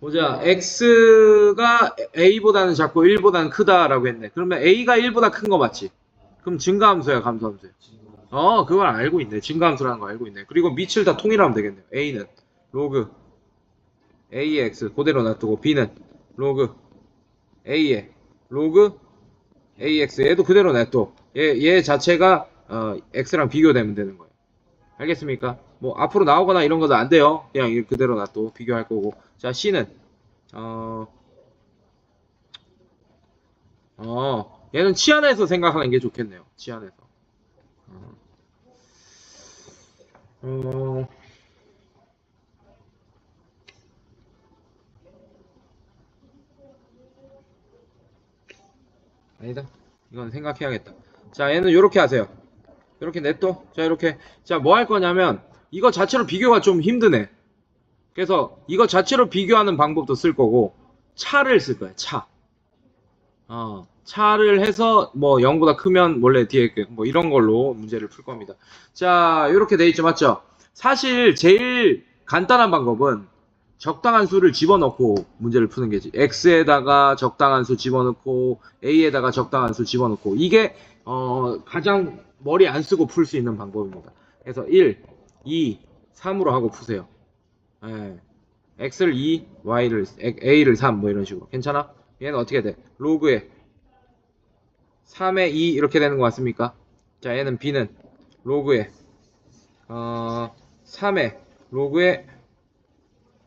보자. x가 a보다는 작고 1보다는 크다라고 했네. 그러면 a가 1보다 큰 거 맞지? 그럼 증가함수야, 감소함수야? 어, 그걸 알고 있네. 증가함수라는 거 알고 있네. 그리고 밑을 다 통일하면 되겠네요. a는 로그 ax 그대로 놔두고 b는 로그 a에 로그 ax 얘도 그대로 놔둬. 얘, 얘 자체가 어, x랑 비교되면 되는 거예요. 알겠습니까? 뭐 앞으로 나오거나 이런 것도 안 돼요. 그냥 이 그대로 놔둬 비교할 거고. 자 C는 어, 어 얘는 치안에서 생각하는 게 좋겠네요. 치안에서. 어, 어, 아니다. 이건 생각해야겠다. 자, 얘는 이렇게 하세요. 이렇게 냅둬. 자, 이렇게. 자, 뭐 할 거냐면, 이거 자체로 비교가 좀 힘드네. 그래서 이거 자체로 비교하는 방법도 쓸 거고, 차를 쓸 거야, 차. 어, 차를 해서 뭐 0보다 크면 원래 뒤에 이렇게 뭐 이런 걸로 문제를 풀 겁니다. 자, 이렇게 돼 있죠, 맞죠? 사실 제일 간단한 방법은 적당한 수를 집어넣고 문제를 푸는 게지. x에다가 적당한 수 집어넣고 a에다가 적당한 수 집어넣고 이게 어, 가장 머리 안 쓰고 풀 수 있는 방법입니다. 그래서 1, 2, 3으로 하고 푸세요. 예. x를 2, y를 a를 3 뭐 이런 식으로. 괜찮아? 얘는 어떻게 돼? 로그에 3에 2 이렇게 되는 거 맞습니까? 자, 얘는 b는 로그에 어, 3에 로그에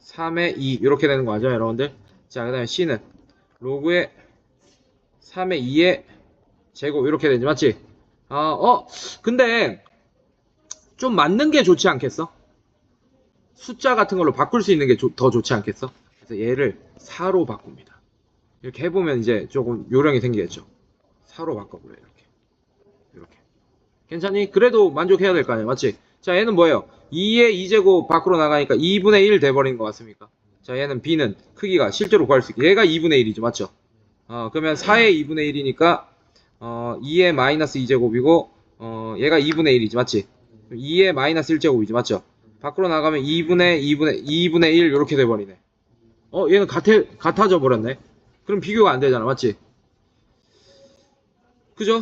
3에 2 이렇게 되는 거 맞아요, 여러분들? 자, 그다음에 c는 로그에 3에 2의 제곱 이렇게 되지 맞지? 아, 어, 근데 좀 맞는 게 좋지 않겠어? 숫자 같은 걸로 바꿀 수 있는 게 더 좋지 않겠어? 그래서 얘를 4로 바꿉니다. 이렇게 해보면 이제 조금 요령이 생기겠죠. 4로 바꿔보래 이렇게. 이렇게. 괜찮니? 그래도 만족해야 될 거 아니야, 맞지? 자, 얘는 뭐예요? 2의 2제곱 밖으로 나가니까 2분의 1 돼버린 것 같습니까? 자, 얘는 b는 크기가 실제로 구할 수 있게 얘가 2분의 1이죠, 맞죠? 어, 그러면 4의 2분의 1이니까 어, 2의 마이너스 2제곱이고 어, 얘가 2분의 1이지, 맞지? 2의 마이너스 1제곱이지, 맞죠? 밖으로 나가면 2분의 2분의 2분의 1 이렇게 돼버리네. 어, 얘는 같아 같아져 버렸네. 그럼 비교가 안 되잖아, 맞지? 그죠?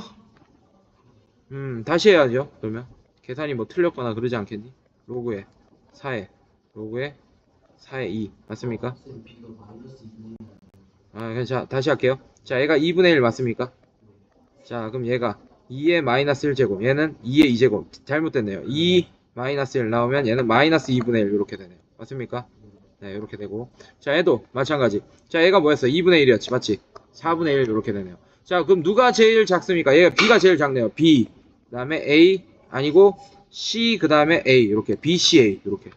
음, 다시 해야죠. 그러면 계산이 뭐 틀렸거나 그러지 않겠니? 로그에 4에 로그에 4에 2 맞습니까? 아, 자, 다시 할게요. 자, 얘가 2분의 1 맞습니까? 자, 그럼 얘가 2의 마이너스 1제곱, 얘는 2의 2제곱. 잘못됐네요. 2 마이너스 1 나오면 얘는 마이너스 2분의 1 이렇게 되네요. 맞습니까? 네, 이렇게 되고. 자, 얘도 마찬가지. 자, 얘가 뭐였어? 2분의 1이었지, 맞지? 4분의 1 이렇게 되네요. 자, 그럼 누가 제일 작습니까? 얘가 B가 제일 작네요. B. 그 다음에 A, 아니고 C, 그 다음에 A. 이렇게. B, C, A. 이렇게.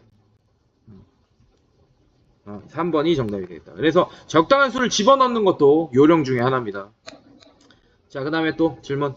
어, 3번이 정답이 되겠다. 그래서 적당한 수를 집어넣는 것도 요령 중에 하나입니다. 자, 그 다음에 또 질문.